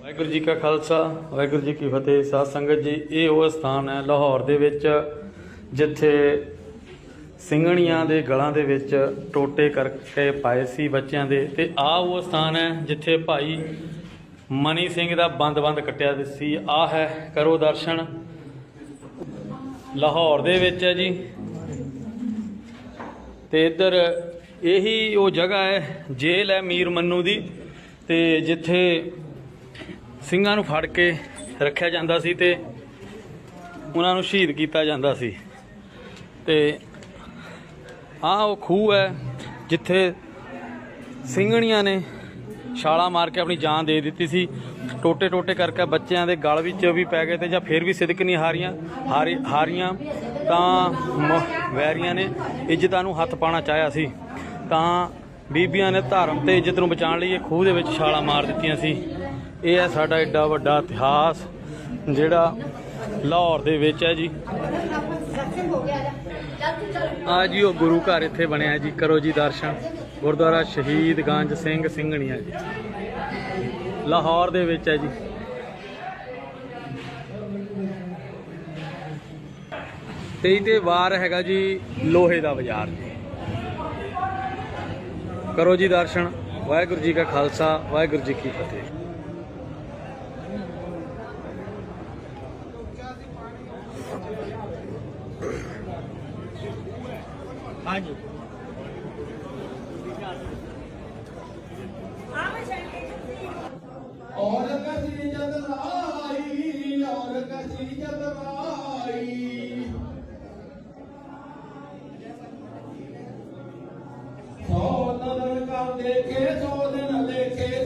ਵਾਹਿਗੁਰੂ ਜੀ ਕਾ ਖਾਲਸਾ, ਵਾਹਿਗੁਰੂ ਜੀ ਕੀ ਫਤਿਹ। ਸਾਧ ਸੰਗਤ ਜੀ, ਇਹ ਉਹ ਸਥਾਨ ਹੈ ਲਾਹੌਰ ਦੇ ਵਿੱਚ, ਜਿੱਥੇ ਸਿੰਘਣੀਆਂ ਦੇ ਗਲਾਂ ਦੇ ਵਿੱਚ ਟੋਟੇ ਕਰਕੇ ਪਾਏ ਸੀ ਬੱਚਿਆਂ ਦੇ। ਤੇ ਆ ਉਹ ਸਥਾਨ ਹੈ ਜਿੱਥੇ ਭਾਈ ਮਨੀ ਸਿੰਘ ਦਾ ਬੰਦ-ਬੰਦ ਕੱਟਿਆ ਸੀ। ਆ ਹੈ, ਕਰੋ ਦਰਸ਼ਨ। ਲਾਹੌਰ ਦੇ ਵਿੱਚ ਹੈ ਜੀ। ਤੇ ਇੱਧਰ ਇਹੀ ਉਹ ਜਗ੍ਹਾ ਹੈ, ਜੇਲ੍ਹ ਹੈ ਮੀਰ ਮੰਨੂ ਦੀ। ਤੇ ਜਿੱਥੇ ਸਿੰਘਾਂ ਨੂੰ ਫੜ ਕੇ ਰੱਖਿਆ ਜਾਂਦਾ ਸੀ ਤੇ ਉਹਨਾਂ ਨੂੰ ਸ਼ਹੀਦ ਕੀਤਾ ਜਾਂਦਾ ਸੀ। ਤੇ ਆਹ ਉਹ ਖੂਹ ਹੈ ਜਿੱਥੇ ਸਿੰਘਣੀਆਂ ਨੇ ਛਾਲਾ ਮਾਰ ਕੇ ਆਪਣੀ ਜਾਨ ਦੇ ਦਿੱਤੀ ਸੀ। ਟੋਟੇ ਟੋਟੇ ਕਰਕੇ ਬੱਚਿਆਂ ਦੇ ਗਲ ਵਿੱਚ ਵੀ ਪੈ ਗਏ ਤੇ ਜਾਂ ਫਿਰ ਵੀ ਸਿਦਕ ਨਹੀਂ ਹਾਰੀਆਂ, ਹਾਰੀ, ਹਾਰੀਆਂ, ਤਾਂ ਮ- ਵੈਰੀਆਂ ਨੇ ਇੱਜ਼ਤਾਂ ਨੂੰ ਹੱਥ ਪਾਣਾ ਚਾਹਿਆ ਸੀ। ਤਾਂ ਬੀਬੀਆਂ ਨੇ ਧਰਮ ਤੇ ਇੱਜ਼ਤ ਨੂੰ ਬਚਾਉਣ ਲਈ ਇਹ ਖੂਹ ਦੇ ਵਿੱਚ ਛਾਲਾ ਮਾਰ ਦਿੱਤੀਆਂ ਸੀ। ਇਹ ਹੈ ਸਾਡਾ ਏਡਾ ਵੱਡਾ ਇਤਿਹਾਸ, ਜਿਹੜਾ ਲਾਹੌਰ ਦੇ ਵਿੱਚ ਹੈ ਜੀ। ਆ ਜੀ, ਉਹ ਗੁਰੂ ਘਰ ਇੱਥੇ ਬਣਿਆ ਜੀ। ਕਰੋ ਜੀ ਦਰਸ਼ਨ। ਗੁਰਦੁਆਰਾ ਸ਼ਹੀਦ ਗੰਜ ਸਿੰਘ ਸਿੰਘਣੀਆਂ ਜੀ। ਲਾਹੌਰ ਦੇ ਵਿੱਚ ਹੈ ਜੀ। ਤੇ ਇਹਦੇ ਵਾਰ ਹੈਗਾ ਜੀ, ਲੋਹੇ ਦਾ ਬਾਜ਼ਾਰ ਜੀ। ਕਰੋ ਜੀ ਦਰਸ਼ਨ। ਵਾਹਿਗੁਰੂ ਜੀ ਕਾ ਖਾਲਸਾ, ਵਾਹਿਗੁਰੂ ਜੀ ਕੀ ਫਤਿਹ। ਹਾਂਜੀ। ਔਰ ਕਸੀ ਜਦ ਰਾਈ ਔਰ ਕਸੀ ਜਦ ਰਾਈ। ਸੋ ਨਦਰ ਕਰ ਦੇਖੇ